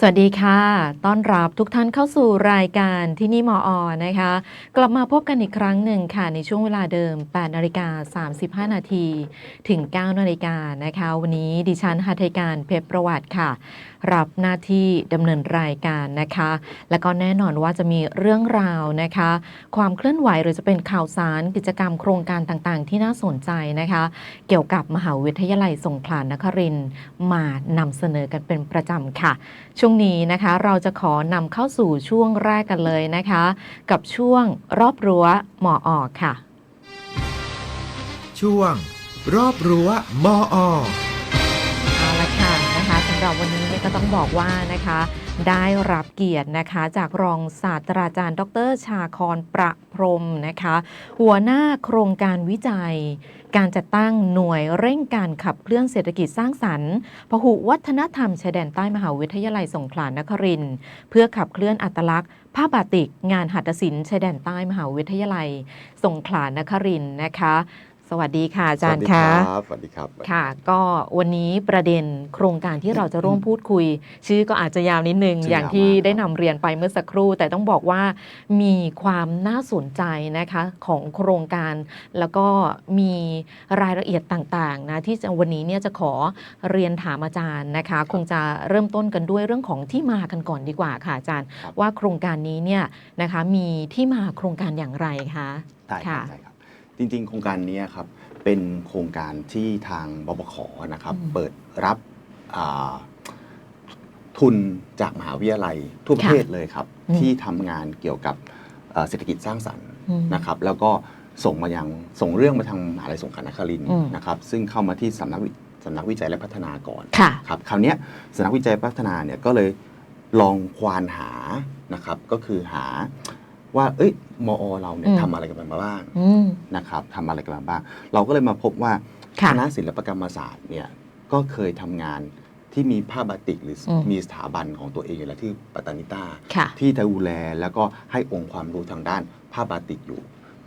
สวัสดีค่ะ ต้อนรับทุกท่านเข้าสู่รายการที่นี่มออนะคะ กลับมาพบกันอีกครั้งหนึ่งค่ะ ในช่วงเวลาเดิม 8นาฬิกา35 นาที ถึง 9 นาฬิกานะคะ วันนี้ดิฉันหัตถการเพชรประวัติค่ะรับหน้าที่ดำเนินรายการนะคะ และก็แน่นอนว่าจะมีเรื่องราวนะคะ ความเคลื่อนไหวหรือจะเป็นข่าวสารกิจกรรมโครงการต่างๆ ที่น่าสนใจนะคะ เกี่ยวกับมหาวิทยาลัยสงขลานครินมานำเสนอกันเป็นประจำค่ะ ช่วงนี้นะคะเราจะขอนำเข้าสู่ช่วงแรกกันเลยนะคะ กับช่วงรอบรั้วหมอออกค่ะ ช่วง รอบรั้วมออ นี้ก็ต้องบอกว่านะคะ ได้รับเกียรตินะคะ จากรองศาสตราจารย์ ดร ชาคอนประพรมนะคะ หัวหน้าโครงการวิจัย การจัดตั้งหน่วยเร่งการขับเคลื่อนเศรษฐกิจสร้างสรรค์พหุวัฒนธรรมชายแดนใต้มหาวิทยาลัยสงขลานครินเพื่อขับเคลื่อนอัตลักษณ์ผ้าบาติก งานหัตถศิลป์ชายแดนใต้มหาวิทยาลัย สงขลานครินนะคะ สวัสดีค่ะอาจารย์คะสวัสดีครับ ค่ะ ก็วันนี้ประเด็นโครงการที่เราจะร่วมพูดคุย ชื่อก็อาจจะยาวนิดนึงชื่อยาวอย่างที่มากได้นำเรียนไปเมื่อสักครู่ แต่ต้องบอกว่ามีความน่าสนใจนะคะของโครงการ แล้วก็มีรายละเอียดต่างๆนะที่จะวันนี้เนี่ยจะขอเรียนถามอาจารย์นะคะ คงจะเริ่มต้นกันด้วยเรื่องของที่มากันก่อนดีกว่าค่ะอาจารย์ครับว่าโครงการนี้เนี่ยนะคะมีที่มาโครงการอย่างไรคะได้คค่ะรับได้ครับ จริง ๆ โครงการนี้ครับเป็นโครงการที่ทางบปขนะครับอืม เปิดรับอ่าทุนจากมหาวิทยาลัยทั่วประค่ะเทศเลยครับ อืม ที่ทำงานเกี่ยวกับเอ่อเศรษฐกิจสร้างสรรค์ อืม นะครับแล้วก็ส่งมายังส่งเรื่องมาทางมหาลัยสงขลานครินทร์อืม นะครับซึ่งเข้ามาที่สำนักวิสำนักวิจัยและพัฒนาก่อนค่ะ ครับคราวเนี้ยสำนักวิจัยพัฒนาเนี่ยก็เลยลองควานหานะครับก็คือหา ว่า เอ้ยมอเราเนี่ยอืม ทำอะไรกันมาบ้างอืม นะครับทำอะไรกันมาบ้าง เราก็เลยมาพบว่าค่ะคณะศิลปกรรมศาสตร์เนี่ยก็เคยทำงานที่มีผ้าบาติกหรืออม มีสถาบันของตัวเองอยู่แล้วที่ปัตตานิต้า ค่ะ ที่ดูแลแล้วก็ให้องค์ความรู้ทางด้านผ้าบาติกอยู่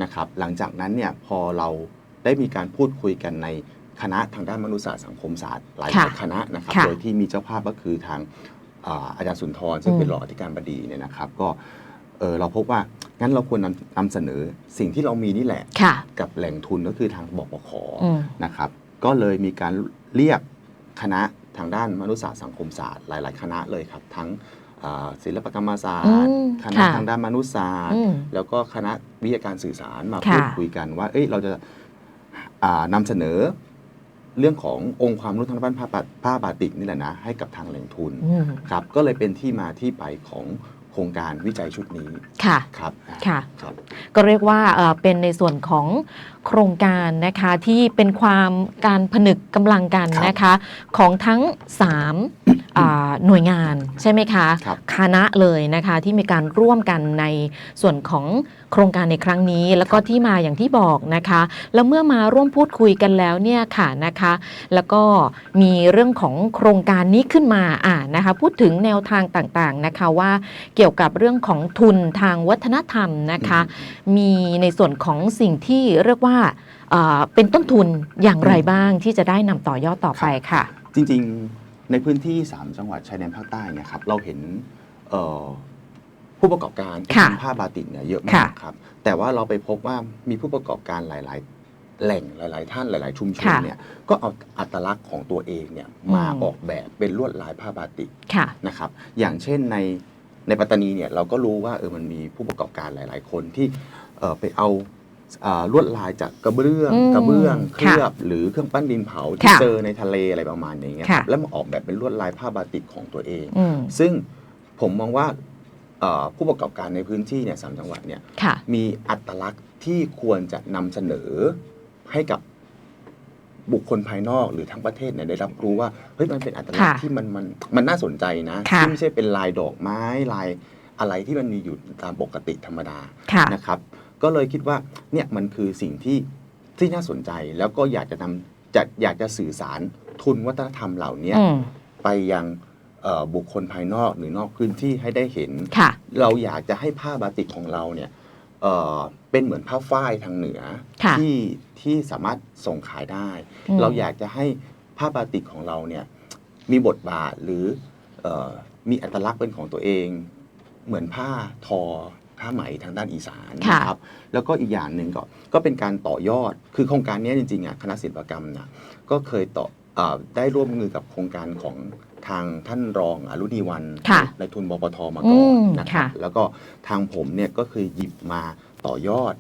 นะครับ หลังจากนั้นเนี่ยพอเราได้มีการพูดคุยกันในคณะทางด้านมนุษยศาสตร์สังคมศาสตร์หลายค่ะคณะนะครับ ค่ะโดยที่มีเจ้าภาพก็คือทางอ่าอาจารย์สุนทรซึ่งเป็นอืม รองอธิการบดีเนี่ยนะครับ ก็ เออเราพบว่างั้นเราควรนำนำเสนอสิ่งที่เรามีนี่แหละ ค่ะ กับแหล่งทุนก็คือทางบปขอืม นะครับ ก็เลยมีการเรียกคณะทางด้านมนุษยศาสตร์สังคมศาสตร์หลาย ๆ คณะเลยครับ ทั้งอ่าศิลปกรรมศาสตร์ อืมคณะค่ะ ทางด้านมนุษยศาสตร์ อืม แล้วก็คณะวิทยาการสื่อสารมาค่ะพูดคุยกันว่า เอ้ย เราจะอ่านำเสนอเรื่องขององค์ความรู้ทางด้านผ้าบาผ้าบาติกนี่แหละนะ ให้กับทางแหล่งทุน อืม ครับ ก็เลยเป็นที่มาที่ไปของ โครงการวิจัยชุดนี้ค่ะครับค่ะครับก็เรียกว่าเอ่อเป็นในส่วนของโครงการนะคะที่เป็นความการผนึกกำลังกันครับนะคะของทั้ง3อ่าหน่วยงานใช่ไหมคะครับคณะเลยนะคะที่มีการร่วมกันในส่วนของโครงการในครั้งนี้ แล้วก็ที่มาอย่างที่บอกนะคะ แล้วเมื่อมาร่วมพูดคุยกันแล้วเนี่ยค่ะนะคะ แล้วก็มีเรื่องของโครงการนี้ขึ้นมาอ่านะคะพูดถึงแนวทางต่างๆนะคะว่าเกี่ยวกับเรื่องของทุนทางวัฒนธรรมนะคะ มีในส่วนของสิ่งที่เรียกว่าเอ่อเป็นต้นทุนอย่างไรบ้างที่จะได้นำต่อยอดต่อไปค่ะ จริงๆในพื้นที่ 3 จังหวัดชายแดนภาคใต้เนี่ยครับเราเห็นเอ่อผู้ประกอบการที่ค่ะทำผ้าบาติกเนี่ยเยอะค่ะมากครับ แต่ว่าเราไปพบว่ามีผู้ประกอบการหลาย ๆ แหล่งหลาย ๆ ท่านหลาย ๆ ชุมชนค่ะเนี่ยก็เอาอัตลักษณ์ของตัวเองเนี่ยมาอืมออกแบบเป็นลวดลายผ้าบาติกค่ะนะครับ อย่างเช่นในในปัตตานีเนี่ยเราก็รู้ว่าเออมันมีผู้ประกอบการหลาย ๆ คนที่เอ่อไปเอาอ่า ลวดลายจากกระเบื้องอืมกระเบื้องเคค่ะลือบหรือเครื่องปั้นดินเผาที่ค่ะเจอในทะเลอะไรประมาณอย่างเงี้ยคค่ะรับแล้วมาออกแบบเป็นลวดลายผ้าบาติกของตัวเองอืมซึ่งผมมองว่าเอ่อผู้ประกอบการในพื้นที่เนี่ยสามจังหวัดเนี่ยค่ะมีอัตลักษณ์ที่ควรจะนำเสนอให้กับบุคคลภายนอกหรือทั้งประเทศเนี่ยได้รับรู้ว่าเฮ้ยมันเป็นอัตลักษณ์ค่ะที่มันมันมันน่าสนใจนะค่ะที่ไม่ใช่เป็นลายดอกไม้ลายอะไรที่มันมีอยู่ตามปกติธรรมดาค่ะนะครับ ก็เลยคิดว่าเนี่ยมันคือสิ่งที่ที่น่าสนใจแล้วก็อยากจะนำจะอยากจะสื่อสารทุนวัฒนธรรมเหล่านี้อืม ไปยังเอ่อบุคคลภายนอกหรือนอกพื้นที่ให้ได้เห็น ค่ะ เราอยากจะให้ผ้าบาติกของเราเนี่ยเอ่อเป็นเหมือนผ้าฝ้ายทางเหนือค่ะที่ที่สามารถส่งขายได้ อืม เราอยากจะให้ผ้าบาติกของเราเนี่ยมีบทบาทหรือเอ่อมีอัตลักษณ์เป็นของตัวเอง เหมือนผ้าทอ ผ้าไหมทางด้านอีสานค่ะนะครับแล้วก็อีกอย่างหนึ่งก็ก็เป็นการต่อยอดคือโครงการนี้จริงๆอะคณะศิลปกรรมนะก็เคยต่ออาได้ร่วมมือกับโครงการของทางท่านรองอรุณีวันค่ะในทุนบปทมาก่อนอืมนะครับค่ะแล้วก็ทางผมเนี่ยก็คือหยิบมาต่อยอด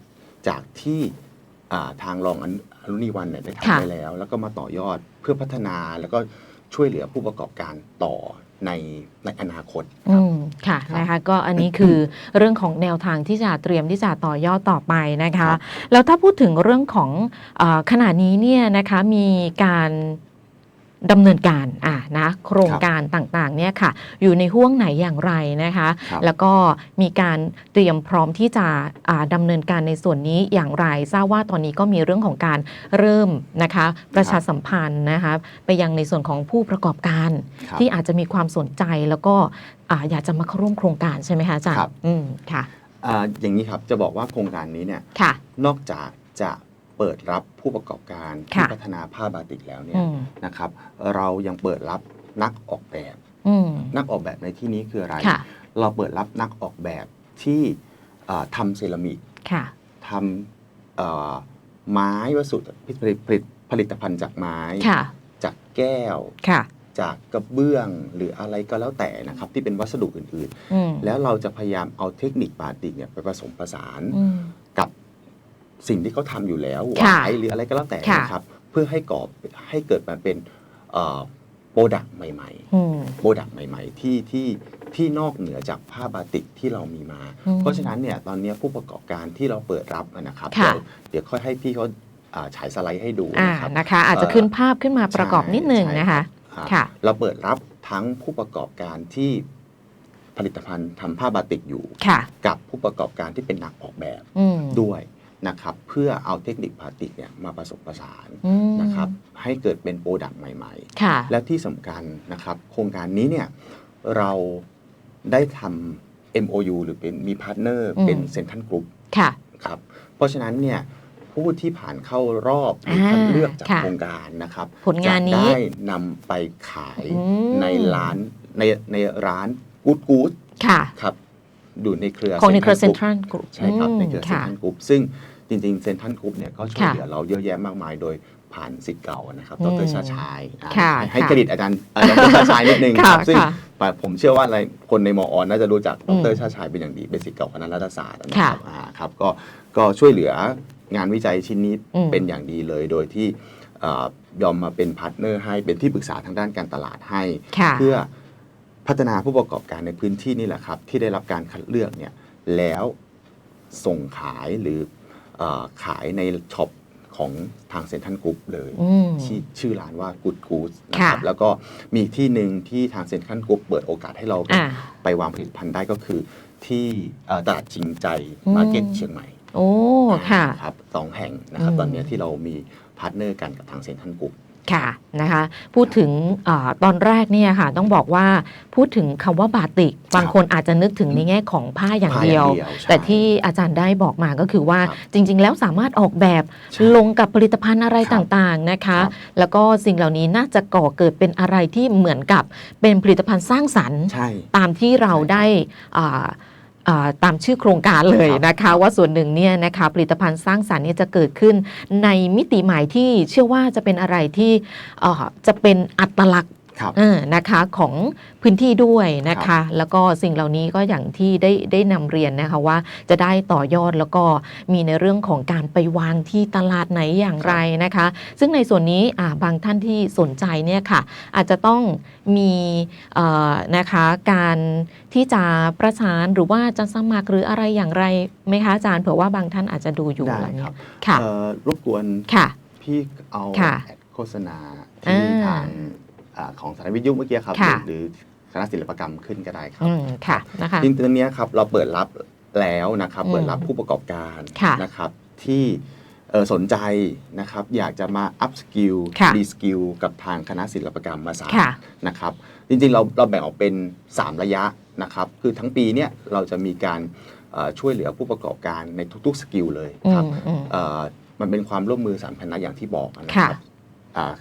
จากที่อ่าทางรองอนุอรุณีวันเนี่ยได้ค่ะทำไปแล้ว แล้วก็มาต่อยอดเพื่อพัฒนาแล้วก็ช่วยเหลือผู้ประกอบการต่อ ในในอนาคตคอืรับมค่ะครับนะคะก็อันนี้คือเรื่องของแนวทางที่จะเตรียมที่จะต่อยอดต่อไปนะครัคะบแล้วถ้าพูดถึงเรื่องของอาขณะนี้เนี่ยนะคะมีการ ดำเนินการอะนะโครงการต่างๆเนี่ยค่ะอยู่ในห่วงไหนอย่างไรนะคะครับแล้วก็มีการเตรียมพร้อมที่จะอ่าดำเนินการในส่วนนี้อย่างไร ทราบว่าตอนนี้ก็มีเรื่องของการเริ่มนะคะประชาสัมพันธ์นะคะไปยังในส่วนของผู้ประกอบการครับที่อาจจะมีความสนใจแล้วก็อ่าอยากจะมาเข้าร่วมโครงการใช่ไหมคะอาจารครัย์บอืมค่ะอ่าอย่างนี้ครับจะบอกว่าโครงการนี้เนี่ยค่ะนอกจากจะ เปิดรับผู้ประกอบการที่ค่ะ พัฒนาผ้าบาติกแล้วเนี่อืยมนะครับ เรายังเปิดรับนักออกแบบ อืมนักออกแบบในที่นี้คืออะไร ค่ะเราเปิดรับนักออกแบบที่อ่าทำเซรามิกค่ะทำเอ่อไม้วัสดุผลิตผลิตผลิตภัณฑ์จากไม้ ค่ะจากแก้ว ค่ะจากกระเบื้องหรืออะไรก็แล้วแต่นะครับ ที่เป็นวัสดุอื่นอืมๆ แล้วเราจะพยายามเอาเทคนิคบาติกเนี่ยไปผสมผสาน อืมกับ สิ่งที่เขาทำอยู่แล้วหค่ะวายหรืออะไรก็แล้วแต่ค่ะนะครับเพื่อให้ก่อให้เกิดมาเป็นโปรดักต์ใหม่อืมๆโปรดักต์ใหม่ ๆ ที่ที่ที่นอกเหนือจากผ้าบาติกที่เรามีมาอืมเพราะฉะนั้นเนี่ยตอนนี้ผู้ประกอบการที่เราเปิดรับนะครับค่ะเดี๋ยวเดี๋ยวค่อยให้พี่เขาอ่าฉายสไลด์ให้ดูอ่านะครับนะคะ อาจจะขึ้นภาพขึ้นมาประกอบนิดหนึ่งใช่นะคะอ่าค่ะเราเปิดรับทั้งผู้ประกอบการที่ผลิตภัณฑ์ทำผ้าบาติกอยู่ค่ะกับผู้ประกอบการที่เป็นนักออกแบบอืมด้วย นะครับเพื่อเอาเทคนิคบาติกเนี่ยมาผสมผสานอืมนะครับให้เกิดเป็นโปรดักต์ใหม่ค่ะๆและที่สำคัญนะครับโครงการนี้เนี่ยเราได้ทำ MOU หรือเป็นมีพาร์ทเนอร์อืมเป็นเซ็นทรัลกรุ๊ปค่ะครับเพราะฉะนั้นเนี่ยผู้ที่ผ่านเข้ารอบหรืออ่าคัดเลือกจากค่ะโครงการนะครับผลงานนี้จะได้นำไปขายอืมในร้านในในร้านกู๊ดกู๊ดค่ะครับอยู่ในเครือของในเครือเซ็น Central ทรัลกรุ๊ปใช่ครับในเครือเซ็นค่ะทรัลกรุ๊ปซึ่ง จริงๆเซ็นทรัลกรุ๊ปเนี่ยก็ช่วยค่ะเหลือเราเยอะแยะมากมายโดยผ่านสิทธิ์เก่านะครับอืดมรชาติชายอ่าค่ะให้ให้ค่ะเครดิตอาจารย์เอ่อดรชาติชายนิดนึงคค่ะรับซึ่งค่ะผมเชื่อว่าอะไรคนในมออน่าจะรู้จักอืดมรชาติชายเป็นอย่างดีเป็นสิทธิ์เก่าคณะรัฐศาสตร์นะคค่ะรับอ่าครับก็ก็ช่วยเหลืองานวิจัยชิ้นนี้อืมเป็นอย่างดีเลยโดยที่เอ่อยอมมาเป็นพาร์ทเนอร์ให้เป็นที่ปรึกษาทางด้านการตลาดให้ค่ะเพื่อพัฒนาผู้ประกอบการในพื้นที่นี่แหละครับ ที่ได้รับการคัดเลือกเนี่ยแล้วส่งขายหรือเออ ขายในช็อปของทางเซ็นทรัลกรุ๊ปเลยอืมชื่อชื่อร้านว่า Good Goods นะครับค่ะแล้วก็มีอีกที่หนึ่งที่ทางเซ็นทรัลกรุ๊ปเปิดโอกาสให้เราอ่าไปวางผลิตภัณฑ์ได้ก็คือ ที่เอ่อตลาดจริงใจอืมมาร์เก็ตเชียงใหม่โอ้ค่ะครับสองแห่งนะครับอืมตอนนี้ที่เรามีพาร์ทเนอร์กันกับทางเซ็นทรัลกรุ๊ป ค่ะนะคะพูดถึงอาตอนแรกเนี่ยค่ะต้องบอกว่าพูดถึงคำว่าบาติก บางคนอาจจะนึกถึงในแง่ของผ้าอย่างเดียวผ้าอย่างเดียวใช่แต่ที่อาจารย์ได้บอกมาก็คือว่าครับจริง ๆ แล้วสามารถออกแบบใช่ลงกับผลิตภัณฑ์อะไรครับต่างๆนะคะครับแล้วก็สิ่งเหล่านี้น่าจะก่อเกิดเป็นอะไรที่เหมือนกับเป็นผลิตภัณฑ์สร้างสรรค์ใช่ตามที่เราได้อ่าอ่า ตามชื่อโครงการเลยครับนะคะ ว่าส่วนหนึ่งเนี่ยนะคะผลิตภัณฑ์สร้างสรรค์เนี่ยจะเกิดขึ้นในมิติใหม่ที่เชื่อว่าจะเป็นอะไรที่เอ่อจะเป็นอัตลักษณ์ครับเออ นะคะของพื้นที่ด้วยนะครัคะบแล้วก็สิ่งเหล่านี้ก็อย่างที่ได้ได้นำเรียนนะคะว่าจะได้ต่อยอดแล้วก็มีในเรื่องของการไปวางที่ตลาดไหนอย่างไรนะคะ ซึ่งในส่วนนี้อ่าบางท่านที่สนใจเนี่ยค่ะ อาจจะต้องมีเอ่อนะคะการที่จะประสานหรือว่าจะสมัครหรืออะไรอย่างไรไหมคะอาจารย์เผื่อว่าบางท่านอาจจะดูอยู่ได้อะไรคเงี้รับยค่ะเอ่อรบกวนค่ะพี่เอาค่ะแอดโฆษณาที่อ่าทางอ่า ของสถานวิทยุเมื่อกี้ครับ ค่ะ หรือคณะศิลปกรรมขึ้นก็ได้ครับอืมค่ะนะคะ จริงๆตรงเนี้ยครับเราเปิดรับแล้วนะครับ อืมเปิดรับผู้ประกอบการค่ะ นะครับที่เอ่อสนใจนะครับอยากจะมาอัพสกิลค่ะรีสกิลกับทางคณะศิลปกรรมมาสาค่ะ นะครับจริงๆเราเราแบ่งออกเป็น 3 ระยะนะครับคือทั้งปีเนี่ยเราจะมีการเอ่อช่วยเหลือผู้ประกอบการในทุกๆสกิลเลยอืครับมอืม เอ่อมันเป็นความร่วมมือสามคณะอย่างที่บอกนะคค่ะรับอ่า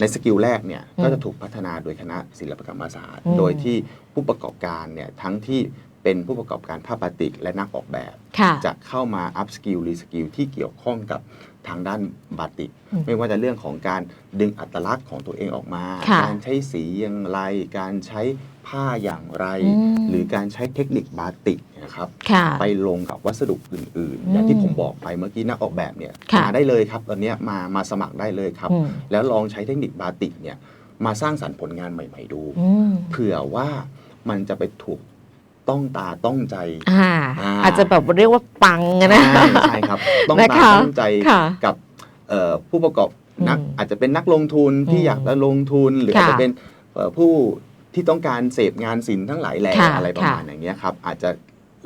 ในสกิลแรกเนี่ยอืมก็จะถูกพัฒนาโดยคณะศิลปกรรมศาสตร์อืมโดยที่ผู้ประกอบการเนี่ยทั้งที่เป็นผู้ประกอบการภาพบาติกและนักออกแบบค่ะจะเข้ามาอัพสกิลรีสกิลที่เกี่ยวข้องกับ ทางด้านบาติก อืมไม่ว่าจะเรื่องของการดึงอัตลักษณ์ของตัวเองออกมา ค่ะการใช้สีอย่างไร การใช้ผ้าอย่างไร อืม หรือการใช้เทคนิคบาติกนะครับ ค่ะ ไปลงกับวัสดุอื่นอืมๆอย่างที่ผมบอกไปเมื่อกี้นักออกแบบเนี่ยค่ะ มาได้เลยครับตอนเนี้ยมามาสมัครได้เลยครับ อืมแล้วลองใช้เทคนิคบาติกเนี่ยมาสร้างสรรค์ผลงานใหม่ ๆ ดู อืม เผื่อว่ามันจะไปถูก ต้องตาต้องใจอ่าอ่า อาจจะแบบเรียกว่าปังอะนะ ใช่ใช่ครับ ต้องนะตาคะต้องใจค่ะกับเอ่อผู้ประกอบนักอืมอาจจะเป็นนักลงทุนที่อืมอยากจะลงทุน หรือค่ะอาจจะเป็นเอ่อผู้ที่ต้องการเสพงานศิลป์ทั้งหลายแหล่ค่ะอะไรประมาณค่ะ อย่างเงี้ยครับอาจจะ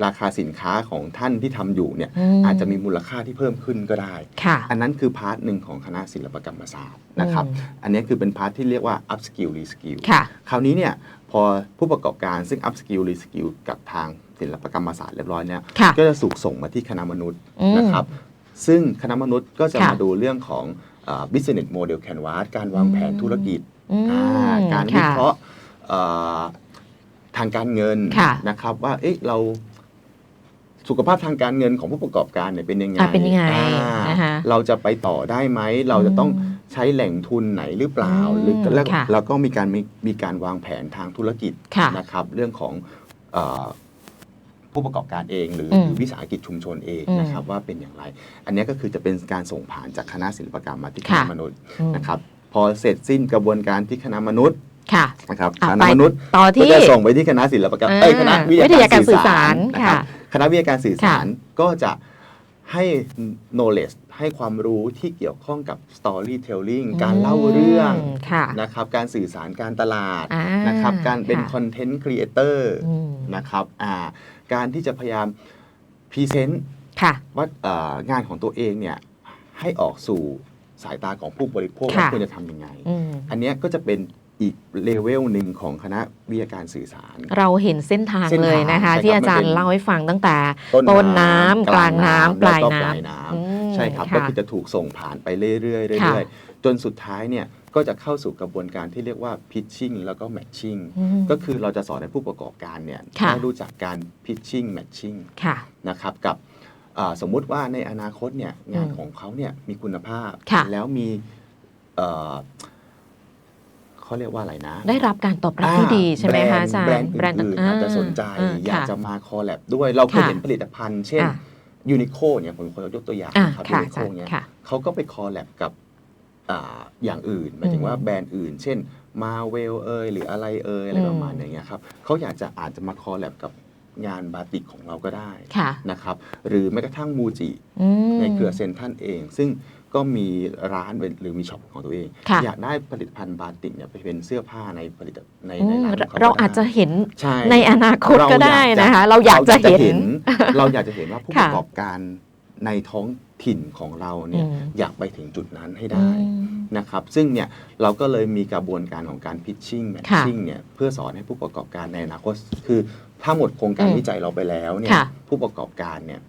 ราคาสินค้าของท่านที่ทำอยู่เนี่ยมอาจจะมีมูลค่าที่เพิ่มขึ้นก็ได้ ค่ะอันนั้นคือพาร์ทหนึ่งของคณะศิลปกรรมศาสตร์นะครับ อืมอันนี้คือเป็นพาร์ทที่เรียกว่า up skill re skill ค่ะ คราวนี้เนี่ย พอผู้ประกอบการซึ่ง up skill re skill กับทางศิลปกรรมศาสตร์เรียบร้อยเนี่ยค่ะก็จะสูกส่งมาที่คณะมนุษย์อืมนะครับ ซึ่งคณะมนุษย์ก็จะค่ะมาดูเรื่องของเอ่อ business model canvas การวางแผนธุรกิจ อืมอ่าการวิเคราะห์เอ่อทางการเงินค่ะนะครับว่าเอ๊ะเราสุขภาพทางการเงินของผู้ประกอบการเนี่ยเป็นยังไงอะเป็นยังไงอ่านะคะ เราจะไปต่อได้ไหม เราจะต้องอืม ใช้แหล่งทุนไหนหรือเปล่าอืมหรือแล้วค่ะแล้วก็มีการมีมีการวางแผนทางธุรกิจค่ะนะครับเรื่องของเออผู้ประกอบการเอง หรืออืมหรือวิสาหกิจชุมชนเองอืมนะครับว่าเป็นอย่างไร อันนี้ก็คือจะเป็นการส่งผ่านจากคณะศิลปกรรมมาที่คณะค่ะ มนุษย์อืมนะครับพอเสร็จสิ้นกระบวนการที่คณะมนุษย์ค่ะนะครับอะคไปณะมนุษย์ต่อก็ที่ จะส่งไปที่คณะศิลปกรรมอ่าเอ้ยคณะวิวิทยาการสื่อสารนะค่ะคณะวิทยาการสื่อสารค่ะก็จะให้ knowledge ให้ความรู้ที่เกี่ยวข้องกับ storytelling การเล่าเรื่องมค่ะ นะครับ การสื่อสารการตลาดอ่านะครับ การเป็นค่ะ content creator อืม นะครับอ่าการที่จะพยายามพรีเซนต์ค่ะ ว่าเอ่องานของตัวเองเนี่ยให้ออกสู่สายตาของผู้บริโภคค่ะ ว่าควรจะทำยังไง อืมอันเนี้ยก็จะเป็นอีกเลเวลหนึ่งของคณะวิทยาการสื่อสาร เราเห็นเส้นทางเส้นทางเลยนะคะ ใช่ครับที่อาจารมันย์เป็น เล่าให้ฟังตั้งแต่ ต้นต้นน้ำกลางน้ำปลายแล้วก็น้ปลายน้ำ อืมำ ใช่ครับะก็คือจะถูกส่งผ่านไปเรื่อยๆเรื่ค่ะอยๆจนสุดท้ายเนี่ยก็จะเข้าสู่กระบวนการที่เรียกว่า pitching แล้วก็ matching อืมก็คือเราจะสอนให้ผู้ประกอบการเนี่ยค่ะได้รู้จักการ pitching matching ค่ะนะครับกับอ่าสมมุติว่าในอนาคตเนี่ยงานอืมของเขาเนี่ยมีคุณภาพค่ะแล้วมีเอ่อเขาเรียกว่าอะไรนะ ได้รับการตอบรับที่ดีใช่ไหมคะอาจารย์แบรนด์อื่นๆอาจจะสนใจอ่าอยากค่ะจะมาคอลแลบด้วยเราเคยค่ะเห็นผลิตภัณฑ์ เช่นอะ ยูนิโคเนี่ยผมขอยกตัวอย่างอะนะครับยูค่ะนิอาโคจารย์เนี่ยค่ะเขาก็ไปคอลแลบกับอ่าอย่างอื่นหมายถึงว่าอืมแบรนด์อื่น เช่นมาเวลเอยหรืออะไรเอยอะไรอืมประมาณอย่างเงี้ยครับเขาอยากจะอาจจะมาคอลแลบกับ งานบาติกของเราก็ได้ค่ะนะครับ หรือแม้กระทั่งมูจิอืม ในเครือเซนทรันเอง ซึ่งก็มีร้านเป็นหรือมีช็อปของตัวเอง ค่ะ อยากได้ผลิตภัณฑ์บาติกเนี่ยไปเป็นเสื้อผ้าในผลิตในอืในมร้านของเขาเราก็ได้อาจจะเห็นใช่ ในอนาคตก็ได้นะคะ เราอยากจะเห็น เราอยากจะเห็นว่าผู้ค่ะประกอบการในท้องถิ่นของเราเนี่ยอืม อยากไปถึงจุดนั้นให้ได้อืม นะครับซึ่งเนี่ยเราก็เลยมีกระบวนการของการพิชชิ่งแมทค่ะชิ่งเนี่ยเพื่อสอนให้ผู้ประกอบการในอนาคตคือ ถ้าหมดโครงการอืมวิจัยเราไปแล้วเนี่ยค่ะผู้ประกอบการเนี่ย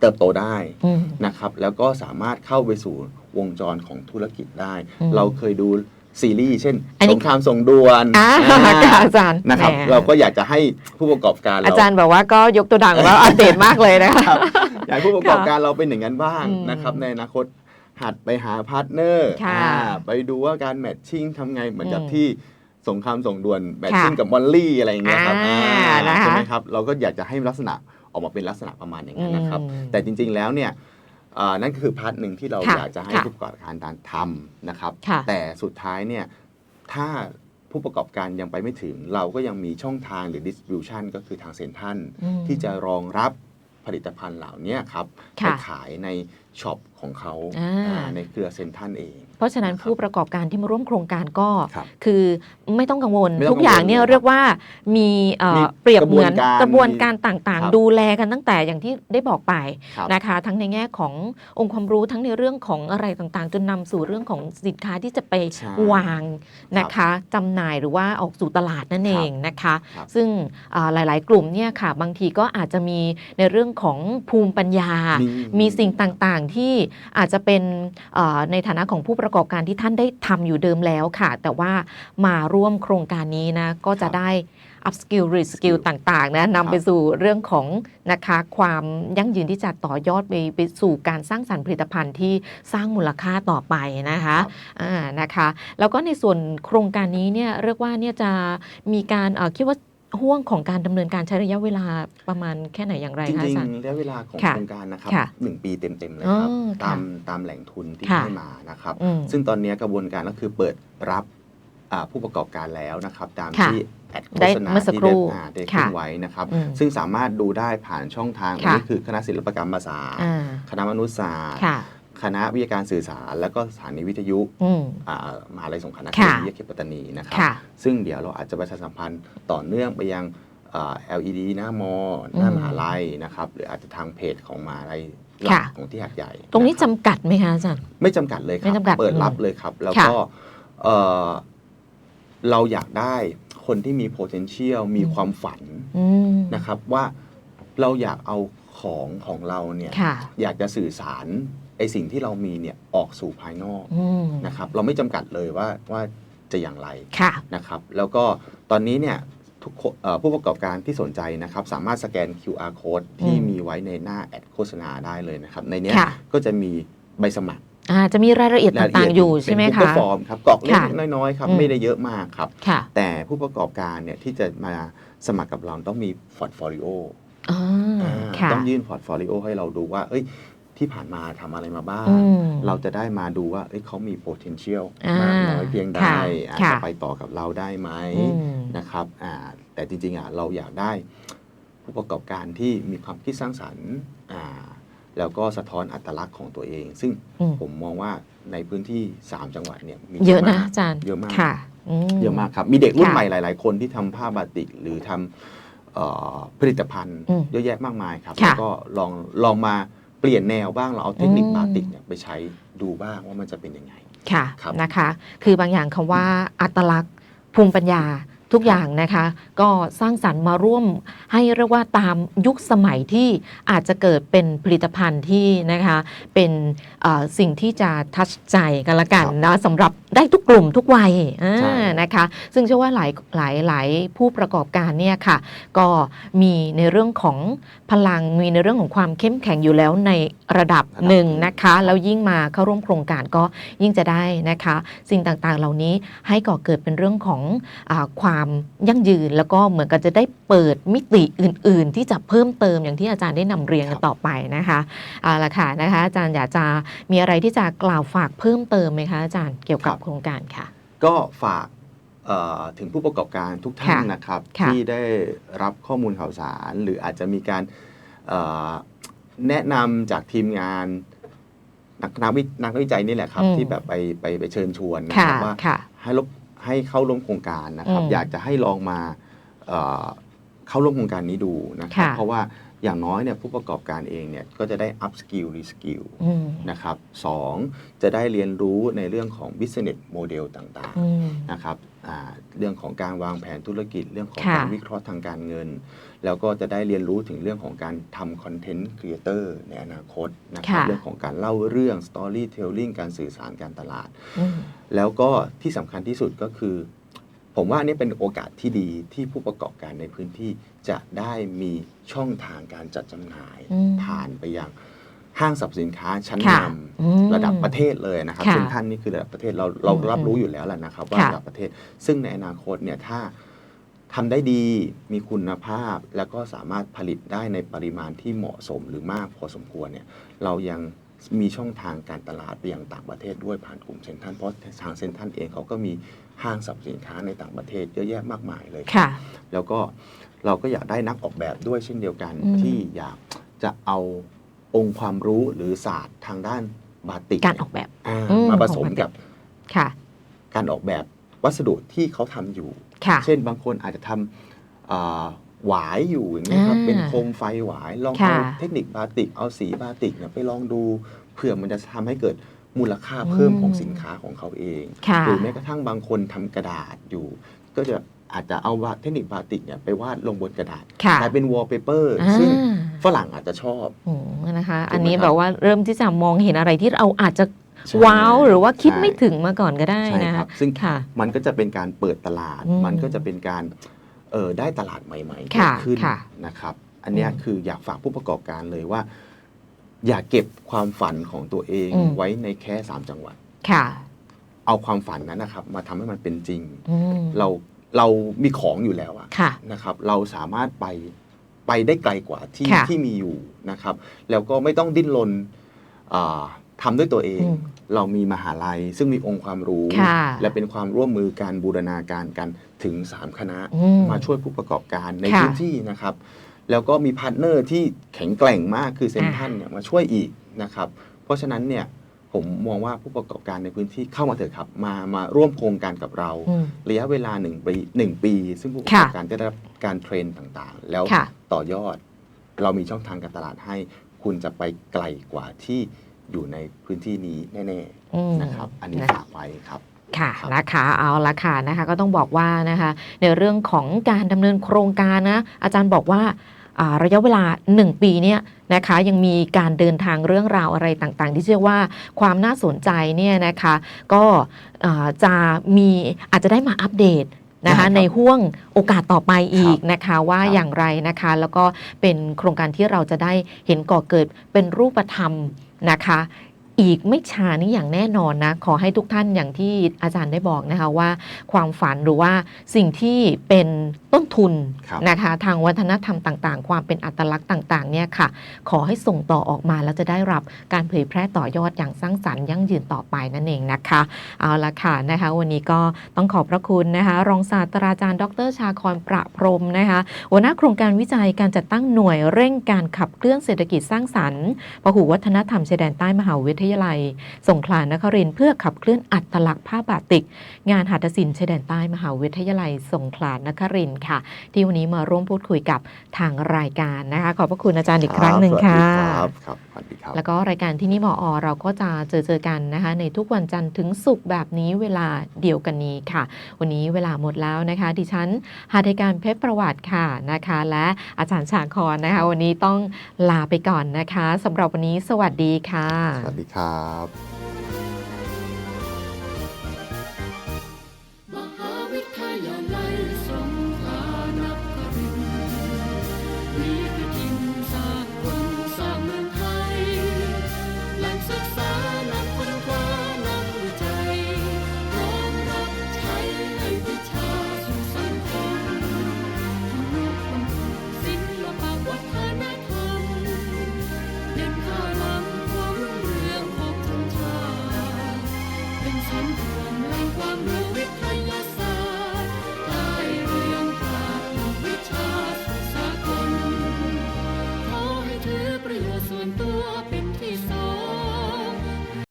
เติบโตได้อืม นะครับ แล้วก็สามารถเข้าไปสู่วงจรของธุรกิจได้ อืมเราเคยดูซีรีส์เช่นอันนี้ สงครามส่งด่วนอ่าอ่าค่ะอาจารย์นะครับ แหมเราก็อยากจะให้ผู้ประกอบการอาเราจารย์บอกว่าก็ยกตัวดังว่าอัปเดตมากเลยนะคะ ครับอยากให้ผู้ประกอบการเราเป็นอย่างนั้นบ้างอืมนะครับ ในอนาคตหัดไปหาพาร์ทเนอร์ค่ะอ่าไปดูว่าการแมทชิ่งทำไงเหมือนกับอืมที่ สงครามส่งด่วนแมทชิ่งค่ะกับมอลลี่อะไรอย่างเงี้ยครับอ่าอ่านะคะ ใช่ไหมครับเราก็อยากจะให้ลักษณะออกมาเป็นลักษณะประมาณอย่างนั้นนะครับ อืม แต่จริงๆแล้วเนี่ยอ่านั่นก็คือพาร์ทหนึ่งที่เราค่ะอยากจะให้ค่ะผู้ประกอบการทำนะครับ ค่ะ แต่สุดท้ายเนี่ยถ้าผู้ประกอบการยังไปไม่ถึง เราก็ยังมีช่องทางหรือ distribution ก็คือทางเซ็นทรัล อืม ที่จะรองรับผลิตภัณฑ์เหล่านี้ครับไปค่ะขายในช็อปของเขาอ่าอ่าในเครือเซ็นทรัลเอง เพราะฉะนั้นผู้ประกอบการที่มาร่วมโครงการก็ครับคือไม่ต้องกังวลไม่ต้องทุกอย่างเนี่ยกังวลเลยเรียกว่ามีเอ่อมีเปรียบเหมือนกกระระบบววนนกาการรต่างครับๆดูแลกันตั้งแต่อย่างที่ได้บอกไปครับนะคะ ทั้งในแง่ขององค์ความรู้ทั้งในเรื่องของอะไรต่างๆ จนนำสู่เรื่องของสินค้าที่จะไปใช่วางนะคะจำหน่ายหรือว่าออกสู่ตลาดนั่นเองนะคะครับซึ่งอ่าหลายๆ กลุ่มเนี่ยค่ะบางทีก็อาจจะมีในเรื่องของภูมิปัญญา มีมีสิ่งต่างๆ ที่อาจจะเป็นเอ่อในฐานะของผู้ประกอบการที่ท่านได้ทำอยู่เดิมแล้วค่ะ แต่ว่ามาร่วมโครงการนี้นะก็จะครับได้ up skill re skill ต่าง ๆ นะนำไปสู่เรื่องของนะคะความยั่งยืนที่จะต่อยอดไปไปสู่การสร้างสรรค์ผลิตภัณฑ์ที่สร้างมูลค่าต่อไปนะคะครับอ่านะคะ แล้วก็ในส่วนโครงการนี้เนี่ยเรียกว่าเนี่ยจะมีการเอ่อคิดว่า ห่วงของการดำเนินการใช้ระยะเวลาประมาณแค่ไหนอย่างไรจคะริอางจารย์ๆระยะเวลาของค่ะโครงการนะครับค่ะหนึ่งปีเต็มๆเลยอ๋อครับค่ะตามตามแหล่งทุนที่ค่ะให้มานะครับอืมซึ่งตอนนี้กระบวนการก็คือเปิดรับอ่าผู้ประกอบการแล้วนะครับตามค่ะที่แอดโฆได้ษณาเมื่อสักที่ครู่ได้อ่าได้ขึ้นค่ะไว้นะครับอืมซึ่งสามารถดูได้ผ่านช่องทางค่ะนี้คือคณะศิลปกรรมศาสตร์อ่าคณะมนุษยศาสตร์ ค่ะคณะวิทยาการสื่อสาร และก็สถานีวิทยุอืมอ่ามหาลัยสงขลานคค่ะรินทร์วิทยาเขตปัตตานีนะครับค่ะซึ่งเดี๋ยวเราอาจจะประชาสัมพันธ์ต่อเนื่องไปยังอ่า LED หน้ามอหน้ามหาลัยนะครับ หรืออาจจะทางเพจของมหาลัยหลักค่ะของที่หาดใหญ่ ตรงนี้ะคจำบกัดไหมคะอาจารย์ไม่จำกัดเลยคไม่รับจำกัดเปิดรับอืมเลยครับ แล้วค่ะก็เอ่อเราอยากได้คนที่มี potential มีอืมความฝันอืมนะครับว่าเราอยากเอาของของเราเนี่ยค่ะอยากจะสื่อสาร ไอสิ่งที่เรามีเนี่ยออกสู่ภายนอกอืมนะครับเราไม่จำกัดเลยว่าว่าจะอย่างไรค่ะ นะครับแล้วก็ตอนนี้เนี่ยทุกคนเอ่อผู้ประกอบการที่สนใจนะครับสามารถสแกน QR code ที่อืมมีไว้ในหน้าแอดโฆษณาได้เลยนะครับในเนี้ยค่ะ ก็จะมีใบสมัครอ่าจะมีรายละเอียดต่างๆอยู่ใช่ไหมเป็น คะ Google Form ครับกรอกเล็กค่ะๆน้อยๆครับอืม ไม่ได้เยอะมากครับ ค่ะแต่ผู้ประกอบการเนี่ยที่จะมาสมัครกับเราต้องมีพอร์ตโฟลิโอ อ่าอ่าค่ะ ต้องยื่นพอร์ตโฟลิโอให้เราดูว่า เอ้ย ที่ผ่านมาทำอะไรมาบ้าง อืมเราจะได้มาดูว่าเอ้ยเขามี potential อ่ามมากน้อยเพียงใดค่ะอาจค่ะจะไปต่อกับเราได้ไหม อืม นะครับอ่าแต่จริงๆอะเราอยากได้ผู้ประกอบการที่มีความคิดสร้างสรรค์อ่าแล้วก็สะท้อนอัตลักษณ์ของตัวเอง ซึ่งอืม ผมมองว่าในพื้นที่ 3 จังหวัดเนี่ยมีเยอะนะมากอาจารย์เยอะมากค่ะม เยอะมากครับ มีเด็กรุ่นค่ะใหม่หลาย ๆ คนที่ทำผ้าบาติกหรือทำเอ่อผลิตภัณฑ์อืมเยอะแยะมากมายครับ ค่ะ แล้วก็ลองลองมา เปลี่ยนแนวบ้างเราเอาเทคนิคอืมบาติกเนี่ยไปใช้ดูบ้างว่ามันจะเป็นยังไง ค่ะ ครับ นะคะ คือบางอย่างคำว่าอัตลักษณ์ภูมิปัญญา ทุกอย่างนะคะ ก็สร้างสรรค์มาร่วมให้เรียกว่าตามยุคสมัยที่อาจจะเกิดเป็นผลิตภัณฑ์ที่นะคะ เป็นเอ่อสิ่งที่จะทัชใจกันละกันนะสำหรับได้ทุกกลุ่มทุกวัยอ่าใช่นะคะ ซึ่งเชื่อว่าหลายหลายหลายผู้ประกอบการเนี่ยค่ะ ก็มีในเรื่องของพลังมีในเรื่องของความเข้มแข็งอยู่แล้วในระดับระดับหนึ่งหนึ่งนะคะ แล้วยิ่งมาเข้าร่วมโครงการก็ยิ่งจะได้นะคะ สิ่งต่างๆเหล่านี้ให้ก่อเกิดเป็นเรื่องของอาความยั่งยืน แล้วก็เหมือนกับจะได้เปิดมิติอื่น ๆ ที่จะเพิ่มเติมอย่างที่อาจารย์ได้นำเรียนกันต่อไปนะคะเอาละค่ะนะคะอาจารย์อยากจะมีอะไรที่จะกล่าวฝากเพิ่มเติมไหมคะอาจารย์เกี่ยวกับโครงการค่ะ ก็ฝากเอ่อถึงผู้ประกอบการทุกท่านค่ะนะครับค่ะที่ได้รับข้อมูลข่าวสาร หรืออาจจะมีการเอ่อแนะนำจากทีมงานนักนักวินักวิจัยนี่แหละครับอืมที่แบบไปไปไปเชิญชวนนะค่ะครับว่าค่ะให้รบ ให้เข้าร่วมโครงการนะครับ อืมอยากจะให้ลองมาเอ่อเข้าร่วมโครงการนี้ดูนะครับ ค่ะ เพราะว่าอย่างน้อยเนี่ยผู้ประกอบการเองเนี่ยก็จะได้ up skill re skill อืมนะครับสองจะได้เรียนรู้ในเรื่องของ business model ต่างอืม ๆนะครับอ่าเรื่องของการวางแผนธุรกิจ เรื่องของค่ะ การวิเคราะห์ทางการเงิน แล้วก็จะได้เรียนรู้ถึงเรื่องของการทำคอนเทนต์ครีเอเตอร์ในอนาคตนะครับค่ะ เรื่องของการเล่าเรื่อง storytelling การสื่อสารการตลาด อืม แล้วก็ที่สำคัญที่สุดก็คือ ผมว่าอันนี้เป็นโอกาสที่ดีที่ผู้ประกอบการในพื้นที่จะได้มีช่องทางการจัดจำหน่าย อืมผ่านไปยังห้างสรรพสินค้าชั้นนค่ะอืมำระดับประเทศเลยนะครับค่ะเซ็นทรัลนี่คือระดับประเทศเราเราอืมรับรู้อยู่แล้วแหละนะครับ ว่าค่ะระดับประเทศ ซึ่งในอนาคตเนี่ยถ้า ทำได้ดีมีคุณภาพแล้วก็สามารถผลิตได้ในปริมาณที่เหมาะสมหรือมากพอสมควรเนี่ยเรายังมีช่องทางการตลาดไปยังต่างประเทศด้วยผ่านกลุ่มเซ็นทรัลเพราะทางเซ็นทรัลเองเขาก็มีห้างสรรพสินค้าในต่างประเทศเยอะแยะมากมายเลยค่ะ แล้วก็เราก็อยากได้นักออกแบบด้วยเช่นเดียวกัน อืม ที่อยากจะเอาองค์ความรู้หรือศาสตร์ทางด้านบาติกการออกแบบ อ่าอืมมาผสมของบาติก กับค่ะ การออกแบบวัสดุที่เขาทำอยู่ ค่ะเช่นบางคนอาจจะทำอ่าหวายอยู่อย่างนี้ยครับอ่าเป็นโคมไฟหวายลองค่ะเอาเทคนิคบาติกเอาสีบาติกเนี่ยไปลองดูเผื่อมันจะทำให้เกิดมูลค่าเพิ่มของสินค้าของเขาเอง ค่ะ หรือแม้กระทั่งบางคนทำกระดาษอยู่ ก็จะอาจจะเอาเทคนิคบาติกเนี่ยไปวาดลงบนกระดาษค่ะกลายเป็นวอลเปเปอร์อ่า ซึ่งฝรั่งอาจจะชอบ โอ้นะคะถูกไหมอันนี้ครับแบบว่าเริ่มที่จะมองเห็นอะไรที่เราอาจจะใช่ ว้าว หรือว่าคิดใช่ไม่ถึงมาก่อนก็ได้ใช่นะคคะรับซึ่งค่ะมันก็จะเป็นการเปิดตลาด อืมมันก็จะเป็นการเออได้ตลาดใหม่ๆเกิค่ะดขึ้นค่ะนะครับ อันเนี้ยอืมคืออยากฝากผู้ประกอบการเลยว่า อย่าเก็บความฝันของตัวเองอืม ไว้ในแค่สามจังหวัด ค่ะเอาความฝันนั้นนะครับ มาทำให้มันเป็นจริง อืมเราเรามีของอยู่แล้วอะค่ะ นะครับ เราสามารถไปไปได้ไกลกว่าที่ค่ะที่มีอยู่นะครับ แล้วก็ไม่ต้องดิ้นรนอ่า ทำด้วยตัวเองอืมเรามีมหาลัย ซึ่งมีองค์ความรู้ค่ะและเป็นความร่วมมือการบูรณาการกันถึง 3 คณะอืมมาช่วยผู้ประกอบการในค่ะพื้นที่นะครับ แล้วก็มีพาร์ทเนอร์ที่แข็งแกร่งมากคือเซนอ่าทันเนี่ยมาช่วยอีกนะครับ เพราะฉะนั้นเนี่ยผมมองว่าผู้ประกอบการในพื้นที่เข้ามาเถอะครับ มามาร่วมโครงการกับเราอืมระยะเวลาหนึ่งปีหนึ่งปี ซึ่งผู้ประกอบการจะได้รับการเทรนต่างๆ แล้วค่ะต่อยอด เรามีช่องทางการตลาดให้ คุณจะไปไกลกว่าที่ อยู่ในพื้นที่นี้แน่อืมๆนะครับ อันนี้นะฝากไว้ครับค่ะครับนะคะเอาละค่ะนะคะก็ต้องบอกว่านะคะในเรื่องของการดำเนินโครงการนะอาจารย์บอกว่าอ่าระยะเวลา 1 ปีเนี่ยนะคะยังมีการเดินทางเรื่องราวอะไรต่างๆ ที่เชื่อว่าความน่าสนใจเนี่ยนะคะก็อ่าจะมีอาจจะได้มาอัปเดต นะได้ครัคะบในห่วงโอกาสต่อไปอีกครับนะคะว่าครับอย่างไรนะคะ แล้วก็เป็นโครงการที่เราจะได้เห็นก่อเกิดเป็นรูปธรรมนะคะ อีกไม่ช้านี้อย่างแน่นอนนะ ขอให้ทุกท่านอย่างที่อาจารย์ได้บอกนะคะว่า ความฝันหรือว่าสิ่งที่เป็นต้นทุนครับนะคะทางวัฒนธรรมต่างๆ ความเป็นอัตลักษณ์ต่างๆเนี่ยค่ะ ขอให้ส่งต่อออกมาแล้วจะได้รับการเผยแพร่ต่อยอดอย่างสร้างสรรค์ยั่งยืนต่อไปนั่นเองนะคะเอาละค่ะนะคะ วันนี้ก็ต้องขอบพระคุณนะคะ รองศาสตราจารย์ ดรชาคอนประพรมนะคะหัวหน้าโครงการวิจัยการจัดตั้งหน่วยเร่งการขับเคลื่อนเศรษฐกิจสร้างสรรค์พหุวัฒนธรรมชายแดนใต้มหาวิทยาลัย สงขลานครินทร์เพื่อขับเคลื่อนอัตลักษณ์ผ้าบาติก งานหัตถศิลป์ชายแดนใต้มหาวิทยาลัย สงขลานครินทร์ค่ะ ที่วันนี้มาร่วมพูดคุยกับทางรายการนะคะ ขอบพระคุณอาจารย์อีกครั้งหนึ่งค่ะรับสวัสดีครับครับสวัสดีครับ แล้วก็รายการที่นี่มออเราก็จะเจอเจอกันนะคะ ในทุกวันจันทร์ถึงศุกร์แบบนี้เวลาเดียวกันนี้ค่ะ วันนี้เวลาหมดแล้วนะคะ ดิฉันหาไทยการเพชรประวัติค่ะนะคะ และอาจารย์ชาคอนนะคะ วันนี้ต้องลาไปก่อนนะคะสำหรับวันนี้สวัสดีค่ะ สวัสดีครับครับ